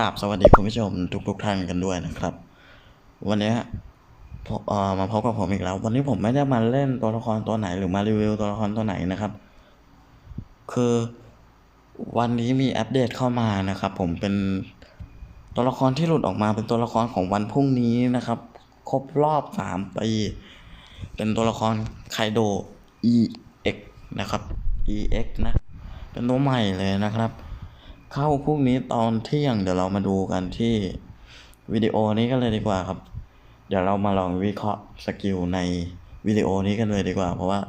ราบสวัสดีคุณผู้ชมทุกทุกๆท่านกันด้วยนะครับ วันนี้มเอ่อมาพบกับผมอีกแล้ว วันนี้ผมไม่ได้มาเล่นตัวละครตัวไหนหรือมารีวิวตัวละครตัวไหนนะครับ คือวันนี้มีอัปเดตเข้ามานะครับ ผมเป็นตัวละครที่หลุดออกมาเป็นตัวละครของวันพรุ่งนี้นะครับ ครบรอบสามปีเป็นตัวละครไคโด EX นะครับ EX นะ เป็นตัวใหม่เลยนะครับ เข้าพรุ่งนี้ตอนเที่ยง เดี๋ยวเรามาดูกันที่วิดีโอนี้กันเลยดีกว่าครับ เดี๋ยวเรามาลองวิเคราะห์สกิลในวิดีโอนี้กันเลยดีกว่า เพราะว่า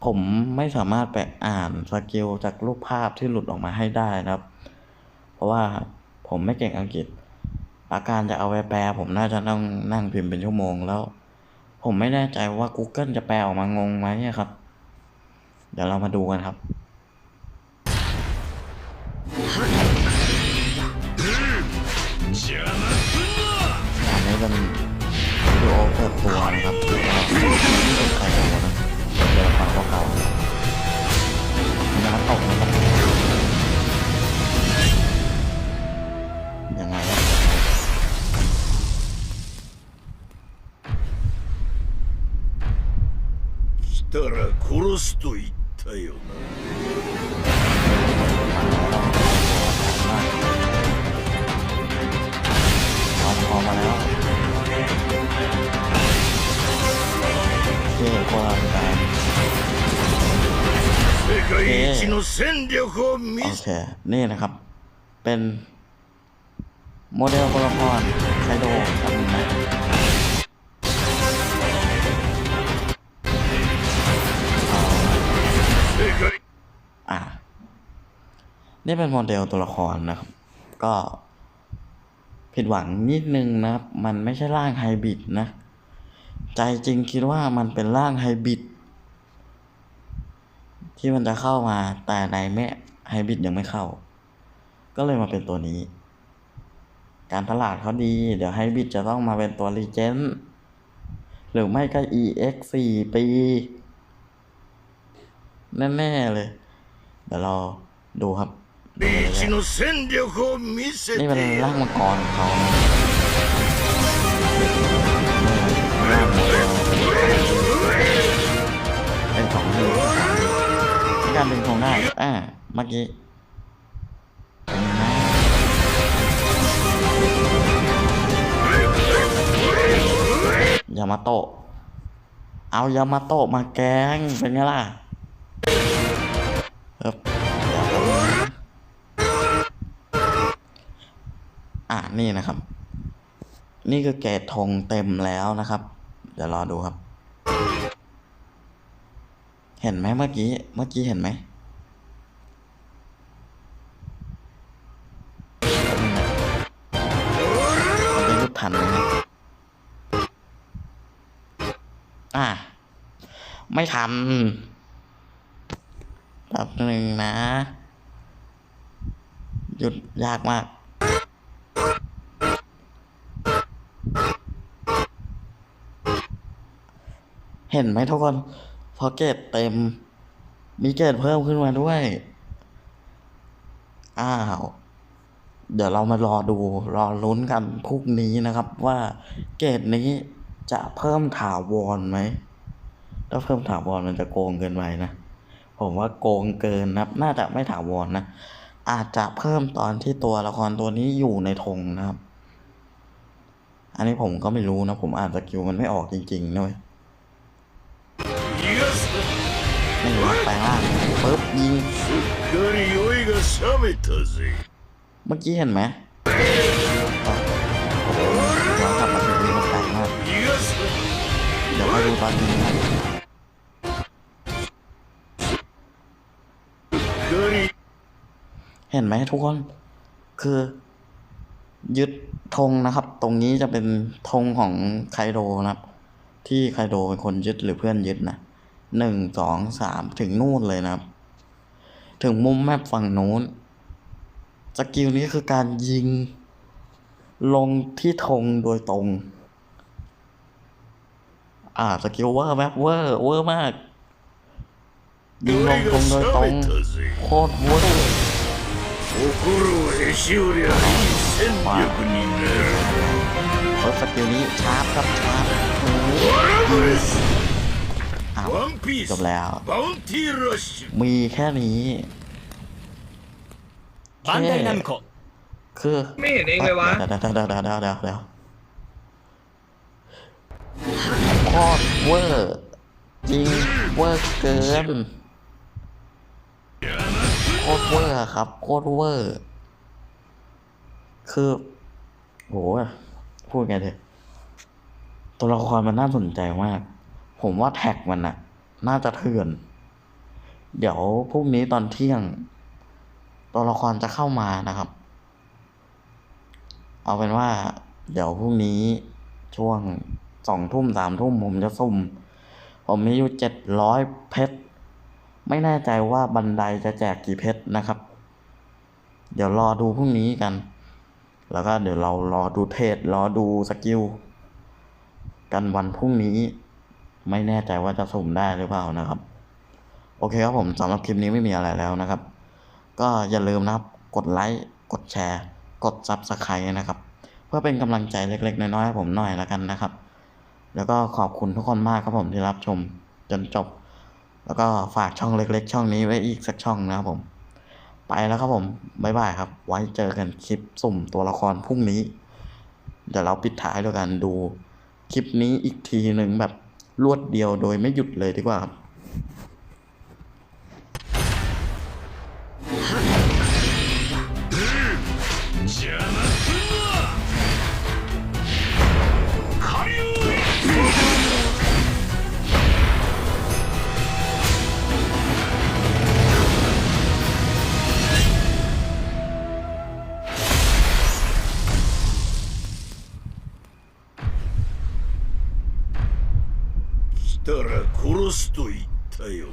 ผมไม่สามารถไปอ่านสกิลจากรูปภาพที่หลุดออกมาให้ได้นะครับ เพราะว่าผมไม่เก่งอังกฤษ อาการจะเอาไปแปล ผมน่าจะต้องนั่งพิมพ์เป็นชั่วโมงแล้ว ผมไม่แน่ใจว่า Google จะแปลออกมางงไหมครับ เดี๋ยวเรามาดูกันครับ อันนี้เป็นวิดีโอเปิดตัวนะครับเป็นใครกันนะเดี๋ยวฟังพวกเขามีน้ำตกนะครับยังไงวะ 来たら殺すと言ったよな โอเคนี่นะครับ เป็นโมเดลตัวละครไคโดครับนะอ่า นี่เป็นโมเดลตัวละครนะครับ ก็ ผิดหวังนิดนึงนะครับ มันไม่ใช่ร่างไฮบริดนะ ใจจริงคิดว่ามันเป็นร่างไฮบริดที่มันจะเข้ามาแต่ในแม่ไฮบริดยังไม่เข้า ก็เลยมาเป็นตัวนี้ การตลาดเขาดี เดี๋ยวไฮบริดจะต้องมาเป็นตัวรีเจนหรือไม่ก็ EX 4ปี แน่ ๆ เลย เดี๋ยวราดูครับ 一の戦力を見せ นี่เป็น て ร่างมังกรของเขานะเป็นสองมือในการดึงธงได้ อ่า เมื่อกี้เป็นไงยามาโตะ เอายามาโตะมาแกง เป็นไงล่ะ อ่านี่นะครับ นี่คือเกรดธงเต็มแล้วนะครับ เดี๋ยวรอดูครับ เห็นไหมเมื่อกี้เมื่อกี้เห็นไหมมันจะยุบทันไหมครับอ่าไม่ทันแป๊บหนึ่งนะ หยุดยากมาก เห็นไหมทุกคน พอเกรดเต็ม มีเกรดเพิ่มขึ้นมาด้วย อ้าว เดี๋ยวเรามารอดูรอลุ้นกันพรุ่งนี้นะครับ ว่าเกรดนี้จะเพิ่มถาวรไหม ถ้าเพิ่มถาวรมันจะโกงเกินไปนะ ผมว่าโกงเกินนะน่าจะไม่ถาวรนะ อาจจะเพิ่มตอนที่ตัวละครตัวนี้อยู่ในธงนะครับ อันนี้ผมก็ไม่รู้นะ ผมอ่านสกิลมันไม่ออกจริงๆนะเว้ย นี่แปลงร่างปึ๊บยิงเมื่อกี้เห็นไหมโอ้โกลัมาถึงมันแปลงมากเดี๋ยวมาดูตอนนี้นะเห็นไหมทุกคน คือ ยึดธงนะครับ ตรงนี้จะเป็นธงของไคโดนะครับ ที่ไคโดเป็นคนยึดหรือเพื่อนยึดนะ หนึ่งสองสามถึงนู่นเลยนะครับ ถึงมุมแมปฝั่งนู้นสกิลนี้คือการยิง ลงที่ธงโดยตรง อ่าสกิลเวอร์แมปเวอร์เวอร์มากยิงลงธงโดยตรงโคตรเวอร์ว้าวสกิลนี้ชาร์ปครับชาร์ปโอ้ย จบแล้ว มีแค่นี้แค่คือไม่เห็นเองเลยวะเดี๋ยวเดี๋ยวเดี๋ยวเดี๋ยวโคตรเวอร์จริงเวอร์เกินโคตรเวอร์ครับโคตรเวอร์ คือโหพูดไงเถอะตัวละครมันน่าสนใจมาก ผมว่าแท็กมันน่ะน่าจะเถื่อน เดี๋ยวพรุ่งนี้ตอนเที่ยง ตัวละครจะเข้ามานะครับ เอาเป็นว่า เดี๋ยวพรุ่งนี้ช่วงสองทุ่มสามทุ่มผมจะสุ่ม ผมมีอยู่เจ็ดร้อยเพชร ไม่แน่ใจว่าบันไดจะแจกกี่เพชรนะครับ เดี๋ยวรอดูพรุ่งนี้กัน แล้วก็เดี๋ยวเรารอดูเทศรอดูสกิลกันวันพรุ่งนี้ ไม่แน่ใจว่าจะสุ่มได้หรือเปล่านะครับ โอเคครับผมสำหรับคลิปนี้ไม่มีอะไรแล้วนะครับ ก็อย่าลืมนะครับ กดไลค์ กดแชร์ กดซับสไครต์นะครับ เพื่อเป็นกำลังใจเล็กๆ น้อยๆให้ผมหน่อยแล้วกันนะครับ แล้วก็ขอบคุณทุกคนมากครับผมที่รับชมจนจบ แล้วก็ฝากช่องเล็ก ๆ ช่องนี้ไว้อีกสักช่องนะครับผม ไปแล้วครับผม บ๊ายบายครับ ไว้เจอกันคลิปสุ่มตัวละครพรุ่งนี้ เดี๋ยวเราปิดท้ายด้วยกันดูคลิปนี้อีกทีหนึ่งแบบ รวดเดียวโดยไม่หยุดเลยดีกว่าครับ すと言ったよな。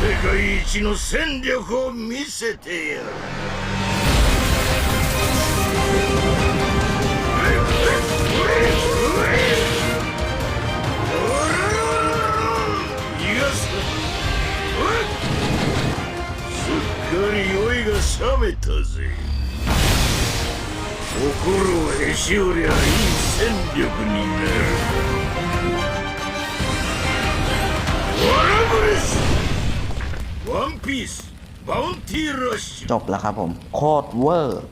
世界一の戦力を見せてやる。心をへし折りゃいい戦力になるワラブレスワンピースバウンティーラッシュ จบแล้วครับผม โคตรเวอร์